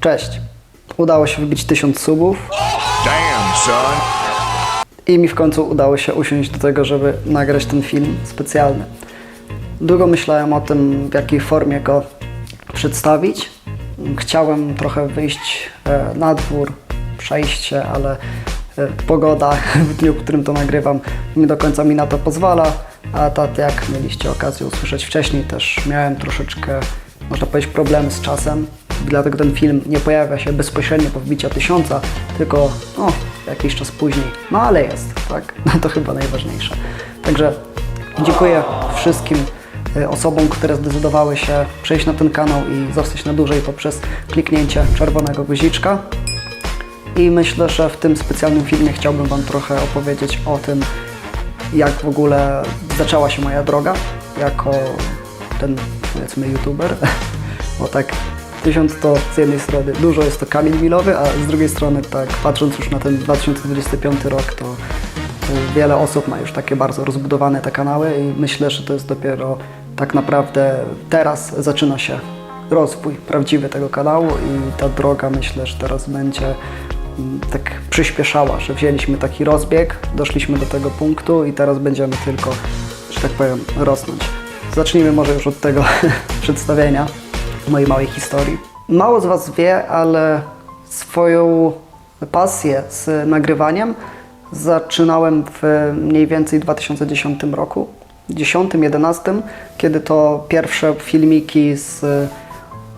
Cześć. Udało się wybić 1000 subów Damn, son. i mi w końcu udało się usiąść do tego, żeby nagrać ten film specjalny. Długo myślałem o tym, w jakiej formie go przedstawić. Chciałem trochę wyjść e, na dwór, przejście, ale e, pogoda w dniu, w którym to nagrywam, nie do końca mi na to pozwala. A tak jak mieliście okazję usłyszeć wcześniej, też miałem troszeczkę, można powiedzieć, problemy z czasem. Dlatego ten film nie pojawia się bezpośrednio po wbicia tysiąca, tylko no, jakiś czas później. No ale jest, tak? No to chyba najważniejsze. Także dziękuję wszystkim y, osobom, które zdecydowały się przejść na ten kanał i zostać na dłużej poprzez kliknięcie czerwonego guziczka. I myślę, że w tym specjalnym filmie chciałbym Wam trochę opowiedzieć o tym, jak w ogóle zaczęła się moja droga jako ten, powiedzmy, youtuber. Bo tak, tysiąc to z jednej strony dużo jest to kamień milowy, a z drugiej strony tak, patrząc już na ten 2025 rok, to wiele osób ma już takie bardzo rozbudowane te kanały i myślę, że to jest dopiero tak naprawdę teraz zaczyna się rozwój prawdziwy tego kanału i ta droga myślę, że teraz będzie mm, tak przyspieszała, że wzięliśmy taki rozbieg, doszliśmy do tego punktu i teraz będziemy tylko, że tak powiem, rosnąć. Zacznijmy może już od tego przedstawienia mojej małej historii. Mało z Was wie, ale swoją pasję z nagrywaniem zaczynałem w mniej więcej 2010 roku. 10-11, kiedy to pierwsze filmiki z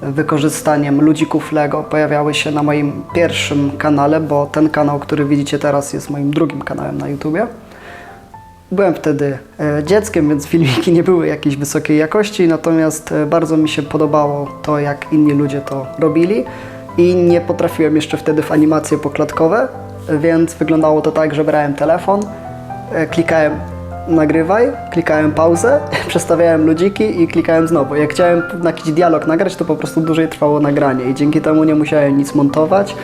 wykorzystaniem ludzików Lego pojawiały się na moim pierwszym kanale, bo ten kanał, który widzicie teraz jest moim drugim kanałem na YouTubie. Byłem wtedy e, dzieckiem, więc filmiki nie były jakiejś wysokiej jakości, natomiast e, bardzo mi się podobało to, jak inni ludzie to robili i nie potrafiłem jeszcze wtedy w animacje poklatkowe, więc wyglądało to tak, że brałem telefon, e, klikałem nagrywaj, klikałem pauzę, przestawiałem ludziki i klikałem znowu. Jak chciałem na jakiś dialog nagrać, to po prostu dłużej trwało nagranie i dzięki temu nie musiałem nic montować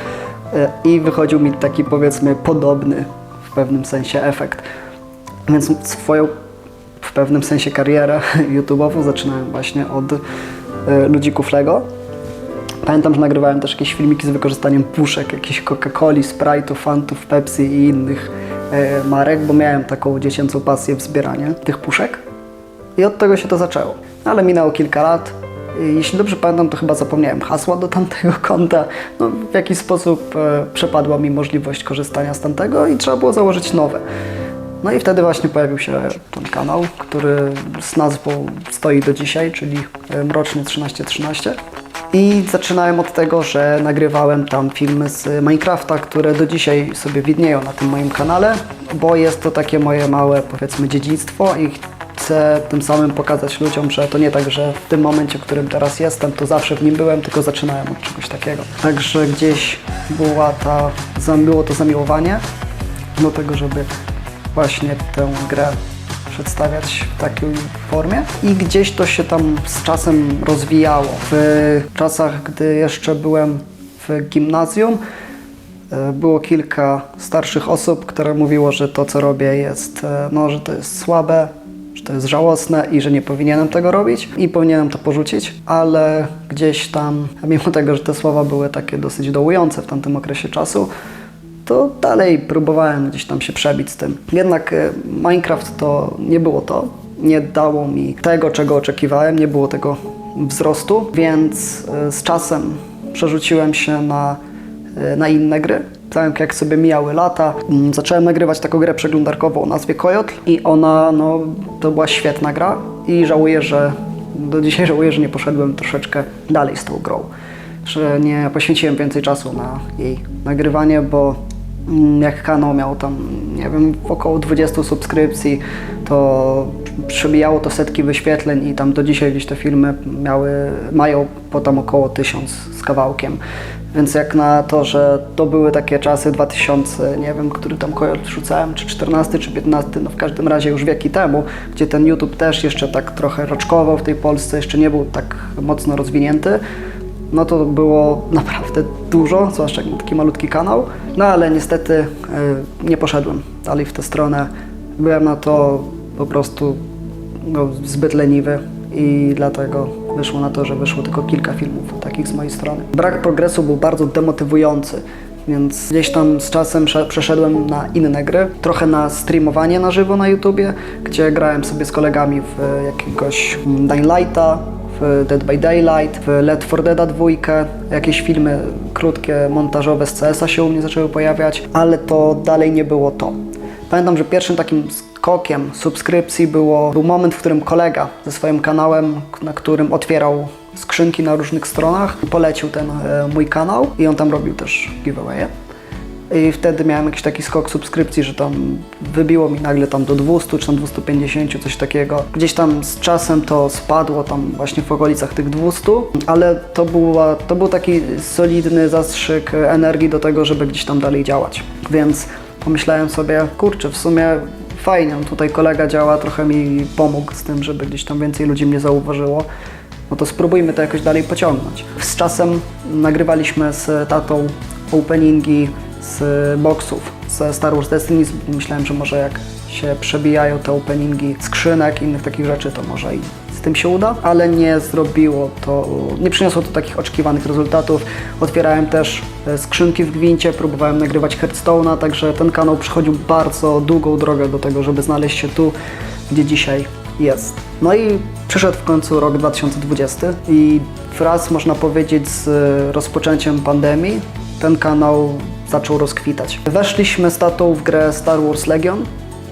i wychodził mi taki powiedzmy podobny w pewnym sensie efekt. Więc swoją w pewnym sensie karierę YouTube'ową zaczynałem właśnie od e, ludzików Lego. Pamiętam, że nagrywałem też jakieś filmiki z wykorzystaniem puszek, jakichś Coca-Coli, Sprite'ów, Fantów, Pepsi i innych e, marek, bo miałem taką dziecięcą pasję w zbieraniu tych puszek. I od tego się to zaczęło. Ale minęło kilka lat. Jeśli dobrze pamiętam, to chyba zapomniałem hasła do tamtego konta. No, w jakiś sposób e, przepadła mi możliwość korzystania z tamtego i trzeba było założyć nowe. No i wtedy właśnie pojawił się ten kanał, który z nazwą stoi do dzisiaj, czyli e, Mroczny 1313. I zaczynałem od tego, że nagrywałem tam filmy z Minecrafta, które do dzisiaj sobie widnieją na tym moim kanale, bo jest to takie moje małe, powiedzmy, dziedzictwo i chcę tym samym pokazać ludziom, że to nie tak, że w tym momencie, w którym teraz jestem, to zawsze w nim byłem, tylko zaczynałem od czegoś takiego. Także gdzieś była ta, było to zamiłowanie do tego, żeby właśnie tę grę przedstawiać w takiej formie i gdzieś to się tam z czasem rozwijało. W czasach, gdy jeszcze byłem w gimnazjum, e, było kilka starszych osób, które mówiło, że to, co robię, jest, e, no, że to jest słabe, że to jest żałosne i że nie powinienem tego robić i powinienem to porzucić, ale gdzieś tam, mimo tego, że te słowa były takie dosyć dołujące w tamtym okresie czasu, to dalej próbowałem gdzieś tam się przebić z tym. Jednak e, Minecraft to nie było to. Nie dało mi tego, czego oczekiwałem, nie było tego wzrostu, więc e, z czasem przerzuciłem się na, e, na inne gry. Tak jak sobie mijały lata, mm, zacząłem nagrywać taką grę przeglądarkową o nazwie Coyotl i ona, no, to była świetna gra i żałuję, że do dzisiaj żałuję, że nie poszedłem troszeczkę dalej z tą grą że nie poświęciłem więcej czasu na jej nagrywanie, bo jak kanał miał tam, nie wiem, około 20 subskrypcji, to przebijało to setki wyświetleń i tam do dzisiaj gdzieś te filmy miały, mają po tam około 1000 z kawałkiem. Więc jak na to, że to były takie czasy 2000, nie wiem, który tam kojot rzucałem, czy 14, czy 15, no w każdym razie już wieki temu, gdzie ten YouTube też jeszcze tak trochę roczkował w tej Polsce, jeszcze nie był tak mocno rozwinięty, no to było naprawdę dużo, zwłaszcza taki malutki kanał. No ale niestety y, nie poszedłem dalej w tę stronę. Byłem na to po prostu no, zbyt leniwy i dlatego wyszło na to, że wyszło tylko kilka filmów takich z mojej strony. Brak progresu był bardzo demotywujący. Więc gdzieś tam z czasem prze- przeszedłem na inne gry, trochę na streamowanie na żywo na YouTubie, gdzie grałem sobie z kolegami w e, jakiegoś Dying Lighta, w Dead by Daylight, w Let for Deada 2, jakieś filmy krótkie, montażowe z CS-a się u mnie zaczęły pojawiać, ale to dalej nie było to. Pamiętam, że pierwszym takim skokiem subskrypcji było, był moment, w którym kolega ze swoim kanałem, na którym otwierał skrzynki na różnych stronach, polecił ten e, mój kanał i on tam robił też giveawaye. I wtedy miałem jakiś taki skok subskrypcji, że tam wybiło mi nagle tam do 200 czy tam 250, coś takiego. Gdzieś tam z czasem to spadło tam właśnie w okolicach tych 200, ale to, była, to był taki solidny zastrzyk energii do tego, żeby gdzieś tam dalej działać. Więc pomyślałem sobie, kurczę, w sumie fajnie, tutaj kolega działa, trochę mi pomógł z tym, żeby gdzieś tam więcej ludzi mnie zauważyło no to spróbujmy to jakoś dalej pociągnąć. Z czasem nagrywaliśmy z tatą openingi z boxów, ze Star Wars Destiny. Myślałem, że może jak się przebijają te openingi skrzynek, innych takich rzeczy, to może i z tym się uda, ale nie zrobiło to, nie przyniosło to takich oczekiwanych rezultatów. Otwierałem też e, skrzynki w gwincie, próbowałem nagrywać Hearthstone'a, także ten kanał przechodził bardzo długą drogę do tego, żeby znaleźć się tu, gdzie dzisiaj jest. No i przyszedł w końcu rok 2020 i wraz można powiedzieć z rozpoczęciem pandemii ten kanał zaczął rozkwitać. Weszliśmy z tatą w grę Star Wars Legion,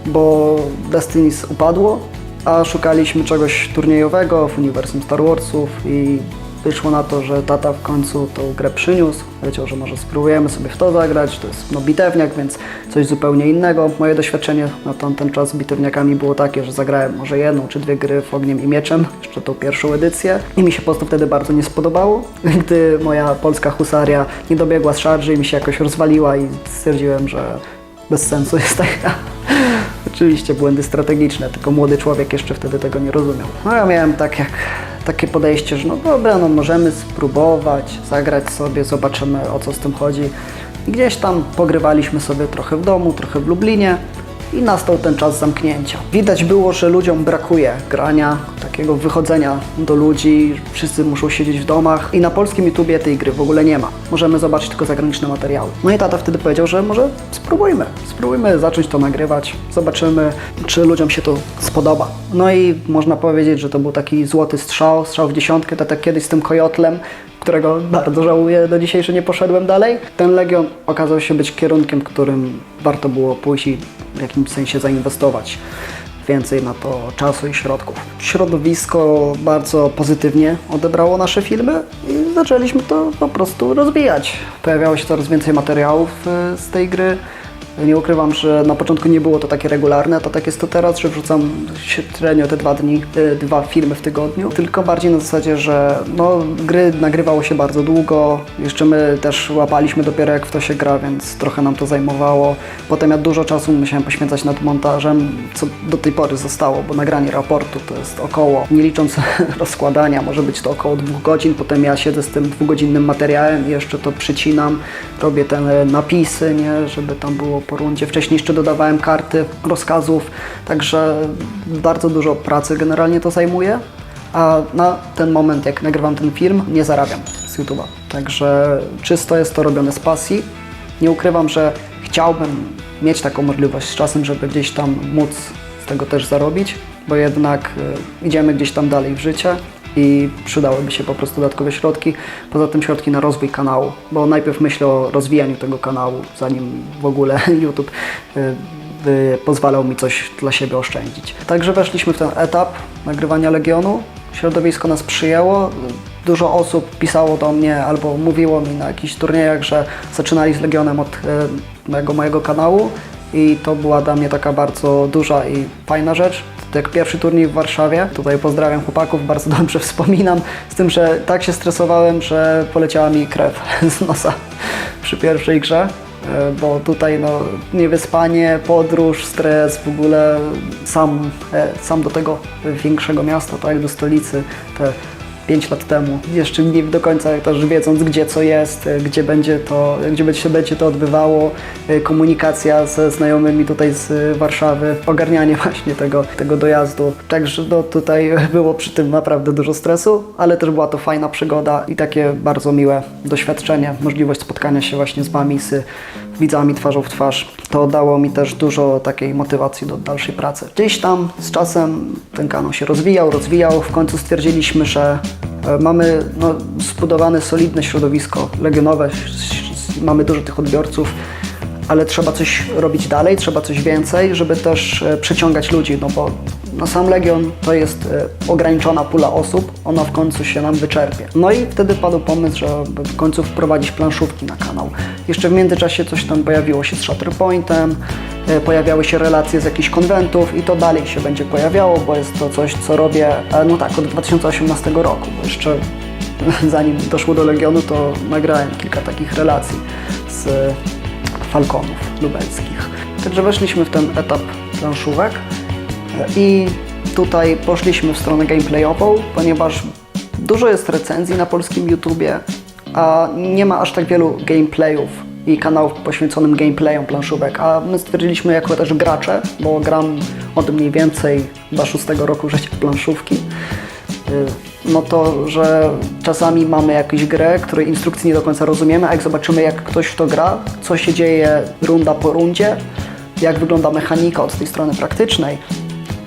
bo Destiny upadło, a szukaliśmy czegoś turniejowego w uniwersum Star Warsów i wyszło na to, że tata w końcu tą grę przyniósł. Powiedział, że może spróbujemy sobie w to zagrać. To jest no, bitewniak, więc coś zupełnie innego. Moje doświadczenie na tamten czas z bitewniakami było takie, że zagrałem może jedną czy dwie gry w Ogniem i Mieczem, jeszcze tą pierwszą edycję. I mi się po prostu wtedy bardzo nie spodobało. Gdy moja polska husaria nie dobiegła z szarży i mi się jakoś rozwaliła i stwierdziłem, że bez sensu jest taka. Oczywiście błędy strategiczne, tylko młody człowiek jeszcze wtedy tego nie rozumiał. No ja miałem tak jak, takie podejście, że no dobra, no możemy spróbować, zagrać sobie, zobaczymy o co z tym chodzi. Gdzieś tam pogrywaliśmy sobie trochę w domu, trochę w Lublinie i nastał ten czas zamknięcia. Widać było, że ludziom brakuje grania, takiego wychodzenia do ludzi, wszyscy muszą siedzieć w domach i na polskim YouTubie tej gry w ogóle nie ma. Możemy zobaczyć tylko zagraniczne materiały. No i tata wtedy powiedział, że może spróbujmy, spróbujmy zacząć to nagrywać, zobaczymy, czy ludziom się to spodoba. No i można powiedzieć, że to był taki złoty strzał, strzał w dziesiątkę, jak kiedyś z tym kojotlem, którego bardzo żałuję do dzisiaj, że nie poszedłem dalej. Ten Legion okazał się być kierunkiem, którym warto było pójść i w jakimś sensie zainwestować więcej na to czasu i środków. Środowisko bardzo pozytywnie odebrało nasze filmy i zaczęliśmy to po prostu rozwijać. Pojawiało się coraz więcej materiałów e, z tej gry. Nie ukrywam, że na początku nie było to takie regularne, to tak jest to teraz, że wrzucam średnio te dwa dni, dwa filmy w tygodniu, tylko bardziej na zasadzie, że no, gry nagrywało się bardzo długo, jeszcze my też łapaliśmy dopiero jak w to się gra, więc trochę nam to zajmowało. Potem ja dużo czasu musiałem poświęcać nad montażem, co do tej pory zostało, bo nagranie raportu to jest około, nie licząc rozkładania, może być to około dwóch godzin, potem ja siedzę z tym dwugodzinnym materiałem i jeszcze to przycinam, robię te napisy, nie, żeby tam było po rundzie. Wcześniej jeszcze dodawałem karty rozkazów, także bardzo dużo pracy generalnie to zajmuje. A na ten moment, jak nagrywam ten film, nie zarabiam z YouTube'a. Także czysto jest to robione z pasji. Nie ukrywam, że chciałbym mieć taką możliwość z czasem, żeby gdzieś tam móc z tego też zarobić, bo jednak y, idziemy gdzieś tam dalej w życie i przydałyby się po prostu dodatkowe środki. Poza tym środki na rozwój kanału, bo najpierw myślę o rozwijaniu tego kanału, zanim w ogóle YouTube y, by pozwalał mi coś dla siebie oszczędzić. Także weszliśmy w ten etap nagrywania Legionu. Środowisko nas przyjęło. Dużo osób pisało do mnie albo mówiło mi na jakichś turniejach, że zaczynali z Legionem od e, mojego, mojego kanału i to była dla mnie taka bardzo duża i fajna rzecz. Jak pierwszy turniej w Warszawie. Tutaj pozdrawiam chłopaków, bardzo dobrze wspominam. Z tym, że tak się stresowałem, że poleciała mi krew z nosa przy pierwszej grze. E, Bo tutaj no, niewyspanie, podróż, stres, w ogóle sam, e, sam do tego większego miasta, tak, do stolicy, te 5 lat temu. Jeszcze nie do końca też wiedząc, gdzie co jest, e, gdzie będzie to, gdzie będzie się będzie to odbywało, e, komunikacja ze znajomymi tutaj z e, Warszawy, ogarnianie właśnie tego, tego dojazdu. Także no, tutaj było przy tym naprawdę dużo stresu, ale też była to fajna przygoda i takie bardzo miłe doświadczenie, możliwość spotkania się właśnie z Wami, z widzami twarzą w twarz. To dało mi też dużo takiej motywacji do dalszej pracy. Gdzieś tam z czasem ten kanał się rozwijał, rozwijał. W końcu stwierdziliśmy, że e, mamy no, zbudowane solidne środowisko legionowe, mamy dużo tych odbiorców, ale trzeba coś robić dalej, trzeba coś więcej, żeby też e, przyciągać ludzi, no bo na sam Legion to jest e, ograniczona pula osób, ona w końcu się nam wyczerpie. No i wtedy padł pomysł, żeby w końcu wprowadzić planszówki na kanał. Jeszcze w międzyczasie coś tam pojawiło się z Shatterpointem, e, pojawiały się relacje z jakichś konwentów i to dalej się będzie pojawiało, bo jest to coś, co robię, e, no tak, od 2018 roku, bo jeszcze zanim doszło do Legionu, to nagrałem kilka takich relacji z Falconów lubelskich. Także weszliśmy w ten etap planszówek i tutaj poszliśmy w stronę gameplayową, ponieważ dużo jest recenzji na polskim YouTubie, a nie ma aż tak wielu gameplayów i kanałów poświęconym gameplayom planszówek, a my stwierdziliśmy jako też gracze, bo gram od mniej więcej chyba szóstego roku życia planszówki, y, no to, że czasami mamy jakąś grę, której instrukcji nie do końca rozumiemy, a jak zobaczymy, jak ktoś w to gra, co się dzieje runda po rundzie, jak wygląda mechanika od tej strony praktycznej,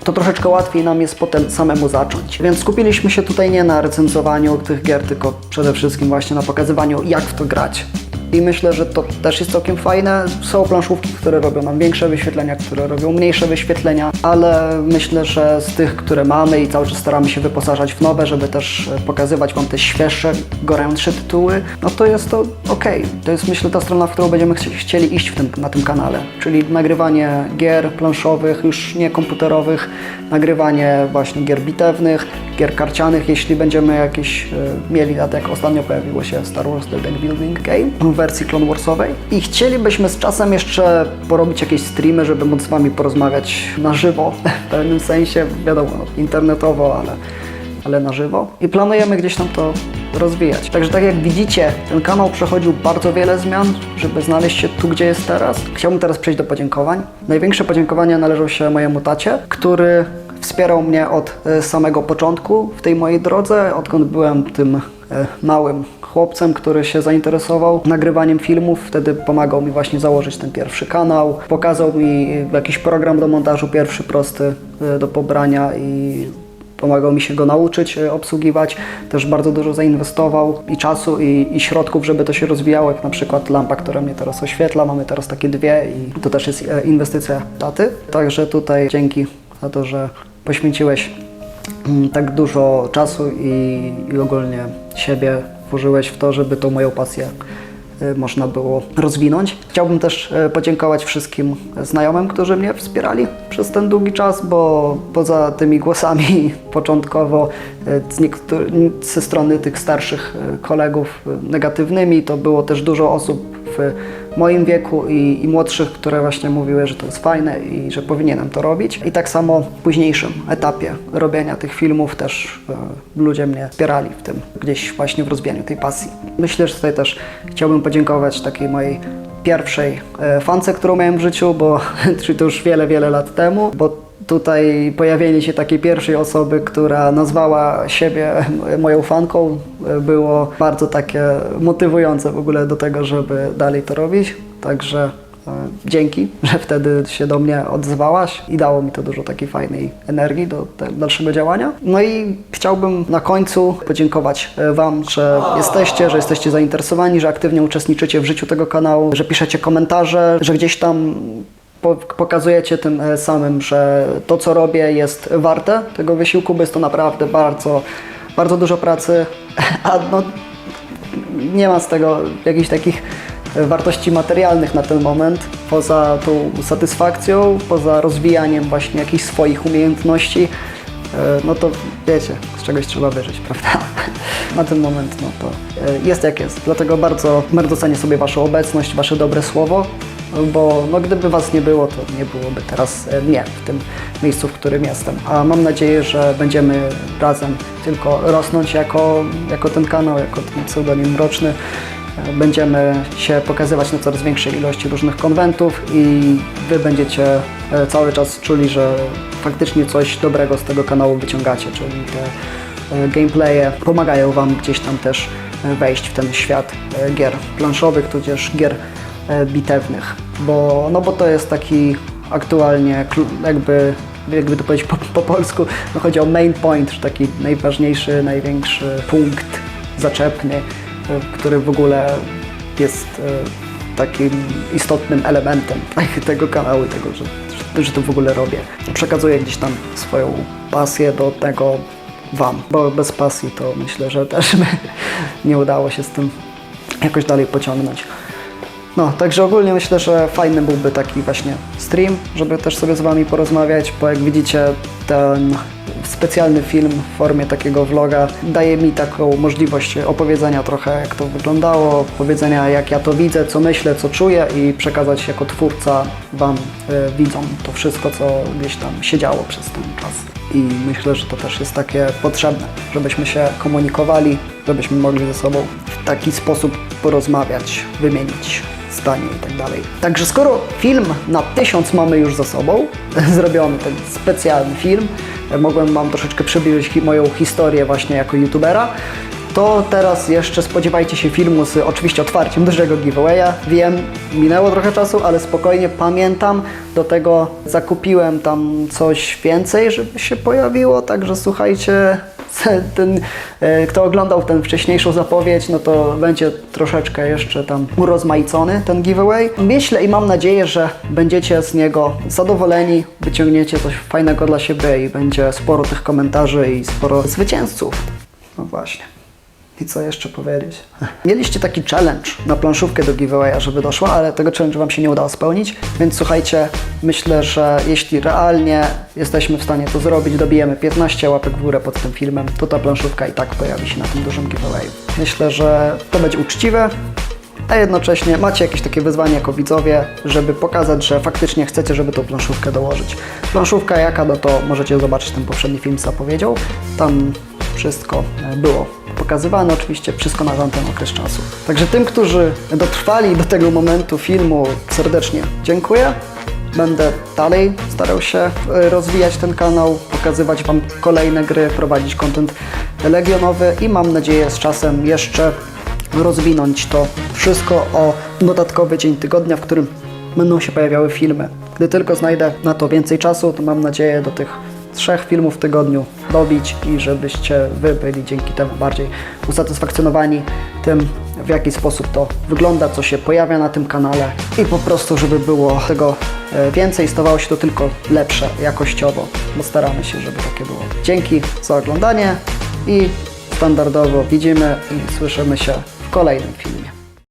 to troszeczkę łatwiej nam jest potem samemu zacząć. Więc skupiliśmy się tutaj nie na recenzowaniu tych gier, tylko przede wszystkim właśnie na pokazywaniu, jak w to grać. I myślę, że to też jest całkiem fajne. Są planszówki, które robią nam większe wyświetlenia, które robią mniejsze wyświetlenia, ale myślę, że z tych, które mamy i cały czas staramy się wyposażać w nowe, żeby też e, pokazywać Wam te świeższe, gorętsze tytuły, no to jest to ok. To jest myślę ta strona, w którą będziemy chci- chcieli iść tym, na tym kanale, czyli nagrywanie gier planszowych, już nie komputerowych, nagrywanie właśnie gier bitewnych, gier karcianych, jeśli będziemy jakieś e, mieli, tak jak ostatnio pojawiło się Star Wars The Deck Building Game wersji Clone Warsowej i chcielibyśmy z czasem jeszcze porobić jakieś streamy, żeby móc z Wami porozmawiać na żywo, w pewnym sensie, wiadomo, no, internetowo, ale, ale na żywo i planujemy gdzieś tam to rozwijać. Także tak jak widzicie, ten kanał przechodził bardzo wiele zmian, żeby znaleźć się tu, gdzie jest teraz. Chciałbym teraz przejść do podziękowań. Największe podziękowania należą się mojemu tacie, który wspierał mnie od e, samego początku w tej mojej drodze, odkąd byłem tym e, małym chłopcem, który się zainteresował nagrywaniem filmów. Wtedy pomagał mi właśnie założyć ten pierwszy kanał. Pokazał mi jakiś program do montażu, pierwszy prosty e, do pobrania i pomagał mi się go nauczyć, e, obsługiwać. Też bardzo dużo zainwestował i czasu, i, i środków, żeby to się rozwijało, jak na przykład lampa, która mnie teraz oświetla. Mamy teraz takie dwie i to też jest e, inwestycja taty. Także tutaj dzięki za to, że poświęciłeś mm, tak dużo czasu i, i ogólnie siebie włożyłeś w to, żeby tą moją pasję y, można było rozwinąć. Chciałbym też y, podziękować wszystkim znajomym, którzy mnie wspierali przez ten długi czas, bo poza tymi głosami początkowo y, z ze strony tych starszych y, kolegów negatywnymi, to było też dużo osób w moim wieku i, i młodszych, które właśnie mówiły, że to jest fajne i że powinienem to robić. I tak samo w późniejszym etapie robienia tych filmów też e, ludzie mnie wspierali w tym, gdzieś właśnie w rozwijaniu tej pasji. Myślę, że tutaj też chciałbym podziękować takiej mojej pierwszej e, fance, którą miałem w życiu, bo to już wiele, wiele lat temu, bo tutaj pojawienie się takiej pierwszej osoby, która nazwała siebie moją fanką, było bardzo takie motywujące w ogóle do tego, żeby dalej to robić. Także e, dzięki, że wtedy się do mnie odzywałaś i dało mi to dużo takiej fajnej energii do dalszego działania. No i chciałbym na końcu podziękować e, Wam, że jesteście, że jesteście zainteresowani, że aktywnie uczestniczycie w życiu tego kanału, że piszecie komentarze, że gdzieś tam pokazujecie tym e, samym, że to, co robię, jest warte tego wysiłku, bo jest to naprawdę bardzo, bardzo dużo pracy, a no, nie ma z tego jakichś takich e, wartości materialnych na ten moment, poza tą satysfakcją, poza rozwijaniem właśnie jakichś swoich umiejętności, e, no to wiecie, z czegoś trzeba wyżyć, prawda? Na ten moment no to jest jak jest. Dlatego bardzo, bardzo cenię sobie Waszą obecność, Wasze dobre słowo bo no, gdyby Was nie było, to nie byłoby teraz e, mnie w tym miejscu, w którym jestem. A mam nadzieję, że będziemy razem tylko rosnąć jako, jako ten kanał, jako ten pseudonim mroczny. E, Będziemy się pokazywać na coraz większej ilości różnych konwentów i Wy będziecie e, cały czas czuli, że faktycznie coś dobrego z tego kanału wyciągacie, czyli te gameplaye pomagają Wam gdzieś tam też wejść w ten świat gier planszowych, tudzież gier bitewnych, bo, no bo to jest taki aktualnie jakby, jakby to powiedzieć po, po polsku, no chodzi o main point, taki najważniejszy, największy punkt zaczepny, e, który w ogóle jest e, takim istotnym elementem tego kanału i tego, że, że to w ogóle robię. Przekazuję gdzieś tam swoją pasję do tego Wam, bo bez pasji to myślę, że też by nie udało się z tym jakoś dalej pociągnąć. No, także ogólnie myślę, że fajny byłby taki właśnie stream, żeby też sobie z Wami porozmawiać, bo jak widzicie ten specjalny film w formie takiego vloga daje mi taką możliwość opowiedzenia trochę jak to wyglądało, powiedzenia jak ja to widzę, co myślę, co czuję i przekazać jako twórca Wam, y, widzom, to wszystko, co gdzieś tam się działo przez ten czas. I myślę, że to też jest takie potrzebne, żebyśmy się komunikowali, żebyśmy mogli ze sobą w taki sposób porozmawiać, wymienić zdanie i tak. Także skoro film na tysiąc mamy już za sobą, zrobiony ten specjalny film, mogłem Wam troszeczkę przybliżyć moją historię właśnie jako youtubera, to teraz jeszcze spodziewajcie się filmu z oczywiście otwarciem dużego giveawaya. Wiem, minęło trochę czasu, ale spokojnie pamiętam. Do tego zakupiłem tam coś więcej, żeby się pojawiło, także słuchajcie, ten, e, kto oglądał tę wcześniejszą zapowiedź, no to będzie troszeczkę jeszcze tam urozmaicony ten giveaway. Myślę i mam nadzieję, że będziecie z niego zadowoleni, wyciągniecie coś fajnego dla siebie i będzie sporo tych komentarzy i sporo zwycięzców. No właśnie. I co jeszcze powiedzieć? Mieliście taki challenge na planszówkę do giveawaya, żeby doszła, ale tego challenge Wam się nie udało spełnić, więc słuchajcie, myślę, że jeśli realnie jesteśmy w stanie to zrobić, dobijemy 15 łapek w górę pod tym filmem, to ta planszówka i tak pojawi się na tym dużym giveawayu. Myślę, że to będzie uczciwe, a jednocześnie macie jakieś takie wyzwanie jako widzowie, żeby pokazać, że faktycznie chcecie, żeby tą planszówkę dołożyć. Planszówka jaka, no to możecie zobaczyć ten poprzedni film z zapowiedzią. Tam wszystko e, było pokazywane, oczywiście wszystko na tamten okres czasu. Także tym, którzy dotrwali do tego momentu filmu, serdecznie dziękuję. Będę dalej starał się e, rozwijać ten kanał, pokazywać Wam kolejne gry, prowadzić content legionowy i mam nadzieję z czasem jeszcze rozwinąć to wszystko o dodatkowy dzień tygodnia, w którym będą się pojawiały filmy. Gdy tylko znajdę na to więcej czasu, to mam nadzieję do tych trzech filmów w tygodniu dobić i żebyście Wy byli dzięki temu bardziej usatysfakcjonowani tym, w jaki sposób to wygląda, co się pojawia na tym kanale i po prostu, żeby było tego e, więcej, stawało się to tylko lepsze jakościowo, bo staramy się, żeby takie było. Dzięki za oglądanie i standardowo widzimy i słyszymy się w kolejnym filmie.